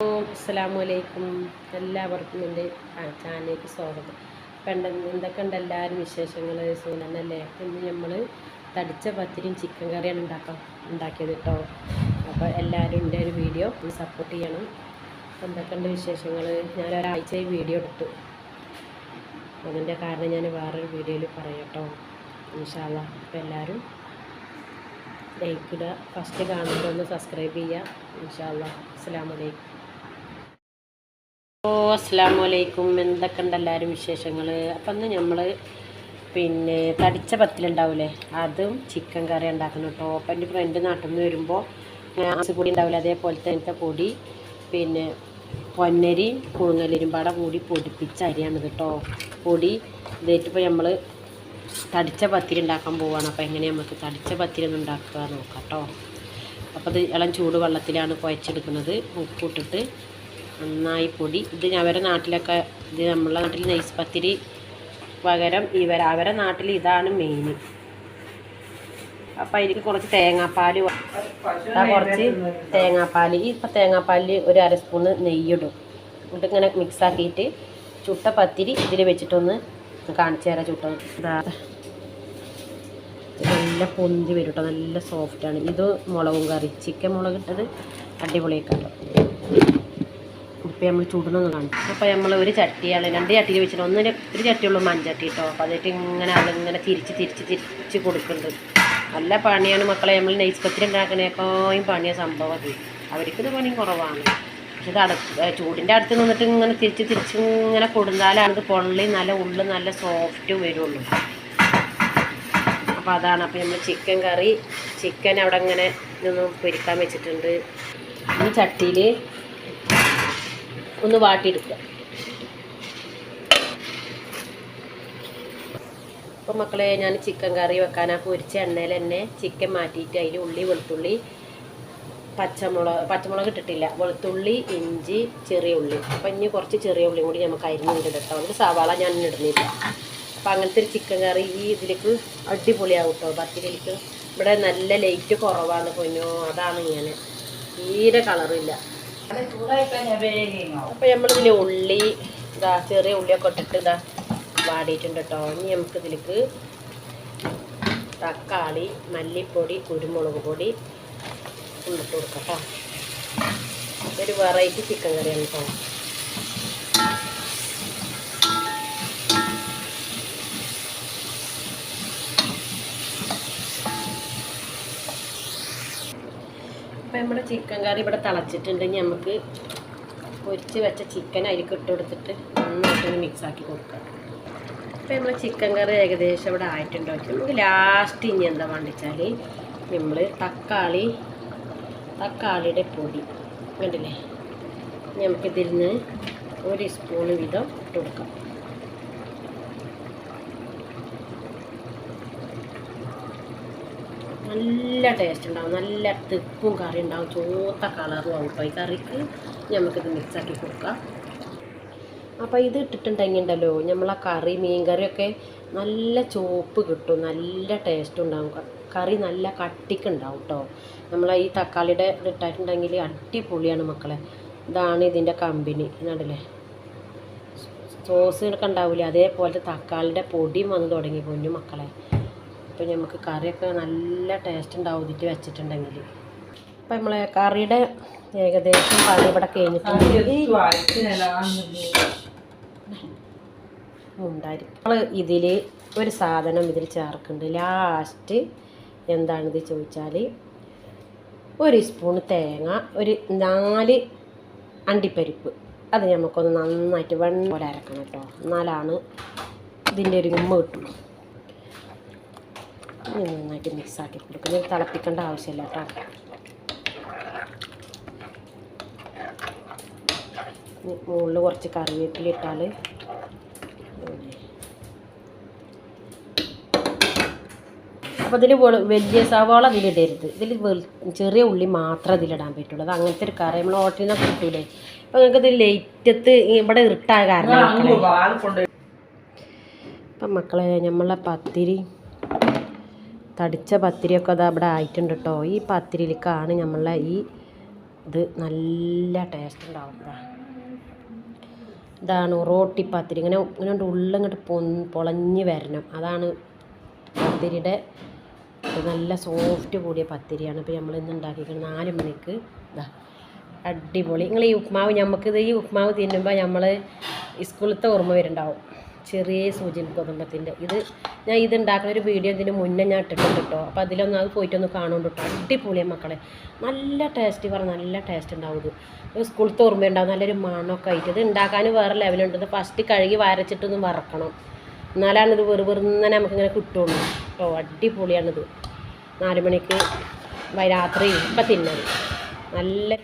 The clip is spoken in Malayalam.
അസ്സലാമലൈക്കും. എല്ലാവർക്കും എന്റെ ചാനലിലേക്ക് സ്വാഗതം. പെണ്ട എന്തൊക്കെ ഉണ്ട് എല്ലാവരും വിശേഷങ്ങൾ സുഖനല്ലേ ഇന്ന് നമ്മൾ തടിച്ച പത്തിരിയും ചിക്കൻ കറിയാണ് ഉണ്ടാക്കാം ഉണ്ടാക്കിയത് കേട്ടോ. അപ്പോൾ എല്ലാവരും എന്റെ ഒരു വീഡിയോ സപ്പോർട്ട് ചെയ്യണം. എന്തൊക്കെ ഉണ്ട് വിശേഷങ്ങൾ ഞാൻ ഈ വീഡിയോ എടുത്തു. അതിന്റെ കാരണം ഞാൻ വേറൊരു വീഡിയോയിൽ പറയാം കേട്ടോ. ഇൻഷാല്ല അപ്പോൾ എല്ലാവരും ലൈക്കിടുക ഫസ്റ്റ് കാണുമ്പോൾ ഒന്ന് സബ്സ്ക്രൈബ് ചെയ്യുക. ഇൻഷാല്ല അസ്സാം വലൈക്കും ഓ അസ്സാമലൈക്കും എന്തൊക്കെ ഉണ്ട് എല്ലാവരും വിശേഷങ്ങൾ അപ്പം ഇന്ന് നമ്മൾ പിന്നെ തടിച്ച പത്തിലുണ്ടാവില്ലേ അതും ചിക്കൻ കറി ഉണ്ടാക്കണം കേട്ടോ അപ്പം എന്റെ ഫ്രണ്ട് നാട്ടിൽ നിന്ന് വരുമ്പോൾ പൊടി ഉണ്ടാവില്ല അതേപോലെ തന്നെ പൊടി പിന്നെ പൊന്നരി പുഴുങ്ങലരിയും പാടെ കൂടി പൊടിപ്പിച്ച അരിയാണ് കേട്ടോ പൊടി ഇതേറ്റിപ്പോൾ നമ്മൾ തടിച്ച പത്തിരി ഉണ്ടാക്കാൻ പോവുകയാണ് അപ്പോൾ എങ്ങനെ നമുക്ക് തടിച്ച പത്തിരി ഒന്ന് ഉണ്ടാക്കുക നോക്കാം കേട്ടോ അപ്പോൾ അത് ഇളം ചൂട് വെള്ളത്തിലാണ് കുഴച്ചെടുക്കുന്നത് ഉപ്പിട്ടിട്ട് നന്നായി പൊടി. ഇത് അവരുടെ നാട്ടിലൊക്കെ ഇത് നമ്മളെ നാട്ടിൽ നെയ്സ് പത്തിരി പകരം ഇവർ അവരുടെ നാട്ടിൽ ഇതാണ് മെയിൻ അപ്പം അതിലേക്ക് കുറച്ച് തേങ്ങാപ്പാൽ കുറച്ച് തേങ്ങാപ്പാൽ ഈ ഇപ്പം തേങ്ങാപ്പാലിൽ ഒരു അര സ്പൂണ് നെയ്യിടും. എന്നിട്ട് ഇങ്ങനെ മിക്സാക്കിയിട്ട് ചുട്ട പത്തിരി ഇതിൽ വെച്ചിട്ടൊന്ന് കാണിച്ചു തരാം ചുട്ട നല്ല പൊന്തി വരും കേട്ടോ നല്ല സോഫ്റ്റാണ് ഇത് മുളകും കറി. ചിക്കൻ മുളക് ഇട്ടത് അടിപൊളിയൊക്കെ ഇപ്പം നമ്മൾ ചുടുന്നൊന്ന് കാണും അപ്പോൾ നമ്മൾ ഒരു ചട്ടിയാണ് രണ്ട് ചട്ടിയിൽ വെച്ചിട്ട് ഒന്നിന് ഒരു ചട്ടിയുള്ളൂ മൺചട്ടി കേട്ടോ അപ്പോൾ അതിട്ട് ഇങ്ങനെ അതിങ്ങനെ തിരിച്ച് തിരിച്ച് തിരിച്ച് കൊടുക്കുന്നുണ്ട് നല്ല പണിയാണ് മക്കളെ. നമ്മൾ നെയ്സ് പത്തിരി ഉണ്ടാക്കണേക്കാളും പണിയ സംഭവം അത്. അവർക്കിത് പണി കുറവാണ്. പക്ഷെ ഇത് അടുത്ത് ചൂടിന്റെ അടുത്ത് നിന്നിട്ട് ഇങ്ങനെ തിരിച്ച് തിരിച്ച് ഇങ്ങനെ കൊടുന്നാലാണ് ഇത് പൊള്ളി നല്ല ഉള്ളു നല്ല സോഫ്റ്റ് വരുള്ളൂ. അപ്പോൾ അതാണ്. അപ്പോൾ നമ്മൾ ചിക്കൻ കറി ചിക്കൻ അവിടെ ഇങ്ങനെ ഇതൊന്നും പൊരിക്കാൻ വെച്ചിട്ടുണ്ട്. ഈ ചട്ടിയിൽ ഒന്ന് വാട്ടിയെടുക്കുക. അപ്പോൾ മക്കളെ ഞാൻ ചിക്കൻ കറി വെക്കാനാ പൊരിച്ച എണ്ണയിൽ തന്നെ ചിക്കൻ മാറ്റിയിട്ട് അതിൽ ഉള്ളി വെളുത്തുള്ളി പച്ചമുളക് പച്ചമുളക് ഇട്ടിട്ടില്ല. വെളുത്തുള്ളി ഇഞ്ചി ചെറിയ ഉള്ളി. അപ്പം ഇനി കുറച്ച് ചെറിയ ഉള്ളി കൂടി നമുക്ക് അരിഞ്ഞിട്ട് കേട്ടോ അതിൽ സവാള ഞാൻ ഇടുന്നില്ല. അപ്പം അങ്ങനത്തെ ഒരു ചിക്കൻ കറി ഈ ഇതിലേക്ക് അടിപൊളിയാവും കേട്ടോ പത്തിരിക്ക് ഇവിടെ നല്ല ലൈറ്റ് കുറവാണ് പൊന്നോ. അതാണ് ഇങ്ങനെ തീരെ കളറില്ല അപ്പം നമ്മളിതിൽ ഉള്ളി ഇതാ ചെറിയ ഉള്ളിയൊക്കെ ഇട്ടിട്ട് ഇതാ വാടിയിട്ടുണ്ട് കേട്ടോ ഇനി നമുക്ക് ഇതിലേക്ക് തക്കാളി മല്ലിപ്പൊടി കുരുമുളക് പൊടി ഉള്ളിട്ട് കൊടുക്കാം കേട്ടോ ഒരു വെറൈറ്റി ചിക്കൻ കറിയാണ് കേട്ടോ അപ്പം നമ്മുടെ ചിക്കൻ കറി ഇവിടെ തിളച്ചിട്ടുണ്ടെങ്കിൽ നമുക്ക് പൊരിച്ച് വെച്ച ചിക്കൻ അതിലേക്ക് ഇട്ട് കൊടുത്തിട്ട് മിക്സ് ആക്കി കൊടുക്കാം. അപ്പം നമ്മൾ ചിക്കൻ കറി ഏകദേശം ഇവിടെ ആയിട്ടുണ്ടോ നമുക്ക് ലാസ്റ്റ് ഇനി എന്താ വേണ്ടിച്ചാൽ നമ്മൾ തക്കാളി തക്കാളിയുടെ പൊടി കണ്ടില്ലേ? നമുക്കിതിൽ നിന്ന് ഒരു സ്പൂൺ വീതം ഇട്ട് കൊടുക്കാം. നല്ല ടേസ്റ്റ് ഉണ്ടാവും. നല്ല തെപ്പും കറി ഉണ്ടാവും. ചുവത്ത കളറും ആവും കേട്ടോ ഈ കറിക്ക് നമുക്കിത് മിക്സാക്കി കൊടുക്കാം. അപ്പോൾ ഇത് ഇട്ടിട്ടുണ്ടെങ്കിൽ ഉണ്ടല്ലോ ആ കറി മീൻ കറിയൊക്കെ നല്ല ചോപ്പ് കിട്ടും. നല്ല ടേസ്റ്റ് ഉണ്ടാവും. കറി നല്ല കട്ടിക്കുണ്ടാവും കേട്ടോ നമ്മൾ ഈ തക്കാളിയുടെ ഇട്ടിട്ടുണ്ടെങ്കിൽ അടിപൊളിയാണ് മക്കളെ. ഇതാണ് ഇതിന്റെ കമ്പനി. എന്നാണ്ടല്ലേ സോസ് ഒക്കെ ഉണ്ടാവില്ലേ അതേപോലത്തെ തക്കാളിയുടെ പൊടിയും വന്ന് തുടങ്ങി പൊന്നു മക്കളെ. അപ്പോൾ നമുക്ക് കറിയൊക്കെ നല്ല ടേസ്റ്റ് ഉണ്ടാവും ഇതിട്ട് വെച്ചിട്ടുണ്ടെങ്കിൽ അപ്പം നമ്മൾ കറിയുടെ ഏകദേശം പണി ഇവിടെ കഴിഞ്ഞിട്ടുണ്ട്. ഉണ്ടായിരിക്കും. നമ്മൾ ഇതിൽ ഒരു സാധനം ഇതിൽ ചേർക്കുന്നുണ്ട്. ലാസ്റ്റ് എന്താണിത് ചോദിച്ചാൽ ഒരു സ്പൂൺ തേങ്ങ ഒരു നാല് അണ്ടിപ്പരിപ്പ്. അത് നമുക്കൊന്ന് നന്നായിട്ട് വെണ്ണ പോലെ അരക്കണം കേട്ടോ എന്നാലാണ് ഇതിന്റെ ഒരു ഉമ്മ കിട്ടുള്ളൂ. ഇനി നന്നായിട്ട് മിക്സാക്കി കൊടുക്കും. ഇത് തിളപ്പിക്കേണ്ട ആവശ്യമില്ല കേട്ടോ. മുകളിൽ കുറച്ച് കറിവേപ്പില ഇട്ടാൽ അപ്പോൾ ഇതിൽ വലിയ സവാള ഇതിലിടരുത് ഇതിൽ ചെറിയ ഉള്ളി മാത്രം ഇതിലിടാൻ പറ്റുള്ളൂ. അത് അങ്ങനത്തെ ഒരു കറി നമ്മൾ ഹോട്ടലിൽ നിന്നൊക്കെ കിട്ടൂലേ. അപ്പോൾ നിങ്ങൾക്ക് ഇത് ലേറ്റത്ത് ഇവിടെ ഇരുട്ടായ കാരണം. അപ്പം മക്കളെ. നമ്മളെ പത്തിരി തടിച്ച പത്തിരിയൊക്കെ അത് അവിടെ ആയിട്ടുണ്ട് കേട്ടോ ഈ പത്തിരിയിലേക്കാണ് നമ്മളെ ഈ ഇത് നല്ല ടേസ്റ്റ് ഉണ്ടാവും. ഇതാണ് റോട്ടി പത്തിരി. ഇങ്ങനെ ഇങ്ങനെ ഉള്ളിങ്ങോട്ട് പൊ പൊളഞ്ഞ് വരണം. അതാണ് പത്തിരിയുടെ നല്ല സോഫ്റ്റ് കൂടിയ പത്തിരിയാണ്. ഇപ്പോൾ നമ്മൾ ഇന്ന് ഉണ്ടാക്കിയിരിക്കുന്നത് നാല് മണിക്ക് ഇതാ അടിപൊളി. നിങ്ങൾ ഈ ഉപ്മാവ് നമുക്കിത് ഈ ഉപ്മാവ് തിന്നുമ്പോൾ നമ്മൾ സ്കൂളത്തെ ഓർമ്മ വരുന്നുണ്ടാവും ചെറിയ സൂചി ഗോതമ്പത്തിന്റെ ഇത് ഞാൻ ഇത് ഉണ്ടാക്കുന്ന ഒരു വീഡിയോ ഇതിന് മുന്നേ ഞാൻ ഇട്ടിട്ടുണ്ട് കേട്ടോ. അപ്പോൾ അതിലൊന്ന് അത് പോയിട്ടൊന്ന് കാണുന്നുണ്ട് കേട്ടോ. അടിപൊളിയാണ് മക്കളെ. നല്ല ടേസ്റ്റ് പറഞ്ഞ നല്ല ടേസ്റ്റ് ഉണ്ടാവും ഇത്. സ്കൂളത്തെ ഓർമ്മ ഉണ്ടാവും നല്ലൊരു മണമൊക്കെ ആയിട്ട്. ഇത് ഉണ്ടാക്കാൻ വേറെ ലെവലുണ്ട് ഇത് ഫസ്റ്റ് കഴുകി വരച്ചിട്ടൊന്ന് വറക്കണം. എന്നാലാണ് ഇത് വെറു വെറുതെ നമുക്കിങ്ങനെ കിട്ടുള്ളൂ. കേട്ടോ അടിപൊളിയാണിത്. നാല് മണിക്ക് വൈ- രാത്രി ഇപ്പം തിന്നത്. നല്ല